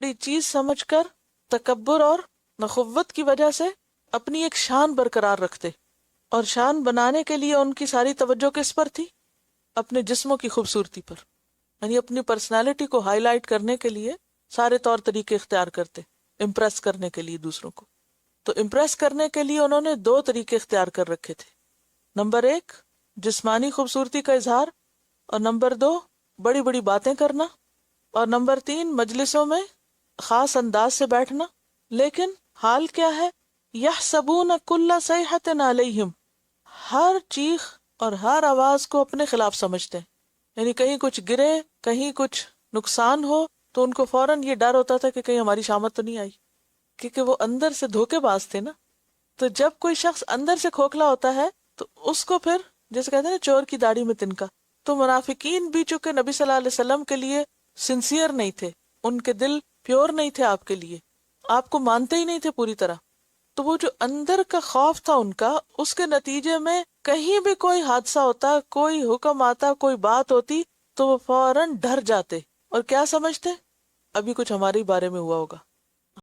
بڑی چیز سمجھ کر، تکبر اور نخوت کی وجہ سے اپنی ایک شان برقرار رکھتے۔ اور شان بنانے کے لیے ان کی ساری توجہ کس پر تھی؟ اپنے جسموں کی خوبصورتی پر یعنی اپنی پرسنالٹی کو ہائی لائٹ کرنے کے لیے سارے طور طریقے اختیار کرتے امپریس کرنے کے لیے دوسروں کو۔ تو امپریس کرنے کے لیے انہوں نے دو طریقے اختیار کر رکھے تھے۔ نمبر ایک، جسمانی خوبصورتی کا اظہار۔ اور نمبر دو، بڑی بڑی باتیں کرنا۔ اور نمبر تین، مجلسوں میں خاص انداز سے بیٹھنا، لیکن حال کیا ہے؟ یہ سبون کل صحت علیہم۔ ہر چیخ اور ہر آواز کو اپنے خلاف سمجھتے ہیں۔ یعنی کہیں کچھ گرے، کہیں کچھ نقصان ہو، تو ان کو فوراً یہ ڈر ہوتا تھا کہ کہیں ہماری شامت تو نہیں آئی۔ کیونکہ وہ اندر سے دھوکے باز تھے نا۔ تو جب کوئی شخص اندر سے کھوکھلا ہوتا ہے، تو اس کو پھر جیسے کہتے ہیں نا، چور کی داڑھی میں تنکا۔ تو منافقین بھی چکے نبی صلی اللہ علیہ وسلم کے لیے سنسیئر نہیں تھے، ان کے دل پیور نہیں تھے آپ کے لیے۔ آپ کو مانتے ہی نہیں تھے پوری طرح۔ تو وہ جو اندر کا خوف تھا ان کا، اس کے نتیجے میں کہیں بھی کوئی حادثہ ہوتا، کوئی حکم آتا، کوئی بات ہوتی، تو وہ فوراً ڈر جاتے۔ اور کیا سمجھتے؟ ابھی کچھ ہمارے بارے میں ہوا ہوگا۔